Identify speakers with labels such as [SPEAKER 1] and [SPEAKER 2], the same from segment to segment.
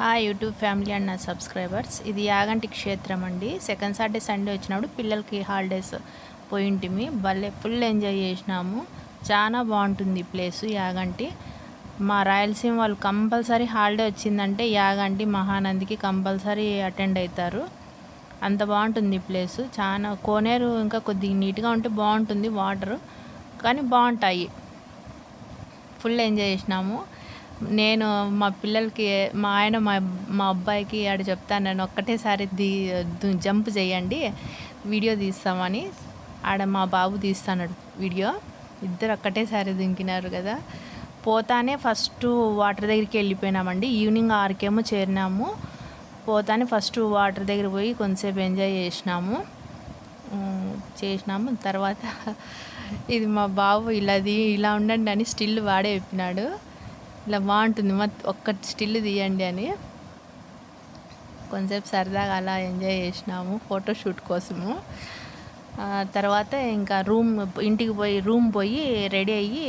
[SPEAKER 1] Hi YouTube family and నా subscribers ఇది యాగంటి క్షేత్రం అండి. సెకండ్ సాటర్డే సండే వచ్చినప్పుడు పిల్లలకి హాలిడేస్ పోయింటిమి భలే ఫుల్ ఎంజాయ్ చేసినాము. చాలా బాగుంటుంది ఈ ప్లేస్ యాగంటి. మా రాయలసీమ వాళ్ళు కంపల్సరీ హాలిడే వచ్చిందంటే యాగంటి మహానందికి కంపల్సరీ అటెండ్ అవుతారు అంత బాగుంటుంది ఈ ప్లేస్ చాలా కోనేరు ఇంకా కొద్దిగా నీట్గా ఉంటే బాగుంటుంది వాటర్ కానీ బాగుంటాయి. ఫుల్ ఎంజాయ్ చేసినాము. నేను మా పిల్లలకి మా ఆయన మా మా అబ్బాయికి ఆడ చెప్తాను నేను ఒక్కటేసారి దీ జంప్ చేయండి వీడియో తీస్తామని ఆడ మా బాబు తీస్తాడు వీడియో. ఇద్దరు ఒక్కటేసారి దింకినారు కదా. పోతానే ఫస్ట్ వాటర్ దగ్గరికి వెళ్ళిపోయినామండి. ఈవినింగ్ ఆరుకేమో చేరినాము. పోతానే ఫస్ట్ వాటర్ దగ్గర పోయి కొంతసేపు ఎంజాయ్ చేసినాము. చేసినాము. తర్వాత ఇది మా బాబు ఇలాది ఇలా ఉండండి అని స్టిల్ వాడే చెప్పినాడు. ఇలా బాగుంటుంది. మా ఒక్క స్టిల్ తీయండి అని. కొంచెంసేపు సరదాగా అలా ఎంజాయ్ చేసినాము ఫోటోషూట్ కోసము. తర్వాత ఇంకా రూమ్ ఇంటికి పోయి రూమ్ పోయి రెడీ అయ్యి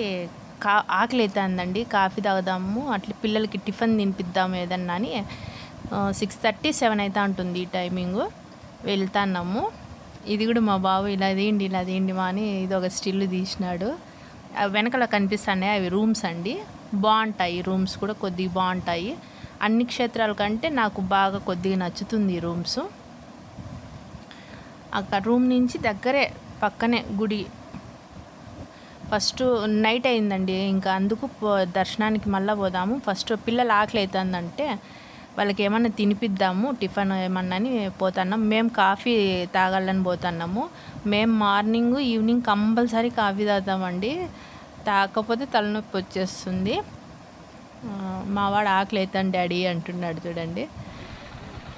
[SPEAKER 1] కా ఆకలి అవుతుందండి కాఫీ తాగుదాము అట్లా పిల్లలకి టిఫిన్ తినిపిద్దాము ఏదన్నా అని. సిక్స్ థర్టీ సెవెన్ అవుతా ఉంటుంది ఈ టైమింగు. వెళ్తాన్నాము. ఇది కూడా మా బాబు ఇలా తీయండి ఇలా తీయండి మా అని ఇది ఒక స్టిల్ తీసినాడు. వెనకాల కనిపిస్తున్నాయి. అవి రూమ్స్ అండి. బాగుంటాయి. రూమ్స్ కూడా కొద్దిగా బాగుంటాయి. అన్ని క్షేత్రాల కంటే నాకు బాగా కొద్దిగా నచ్చుతుంది ఈ రూమ్స్. అక్కడ రూమ్ నుంచి దగ్గరే పక్కనే గుడి. ఫస్ట్ నైట్ అయిందండి. ఇంకా అందుకు పో- దర్శనానికి మళ్ళీ పోదాము. ఫస్ట్ పిల్లలు ఆకలి అవుతుందంటే వాళ్ళకి ఏమన్నా తినిపిద్దాము టిఫిన్ ఏమన్నా అని పోతున్నాం. మేము కాఫీ తాగాలని పోతున్నాము. మేము మార్నింగ్ ఈవినింగ్ కంపల్సరీ కాఫీ తాగుతామండి. తాగకపోతే తలనొప్పి వచ్చేస్తుంది. మావాడు ఆకలి అవుతాను డాడీ అంటున్నాడు చూడండి.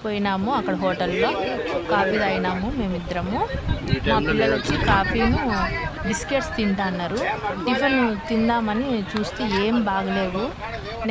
[SPEAKER 1] పోయినాము అక్కడ హోటల్లో కాఫీ తాగినాము మేమిద్దరము. మా పిల్లలు వచ్చి కాఫీను బిస్కెట్స్ తింటా అన్నారు. టిఫిన్ తిందామని చూస్తే ఏం బాగలేవు నెక్స్ట్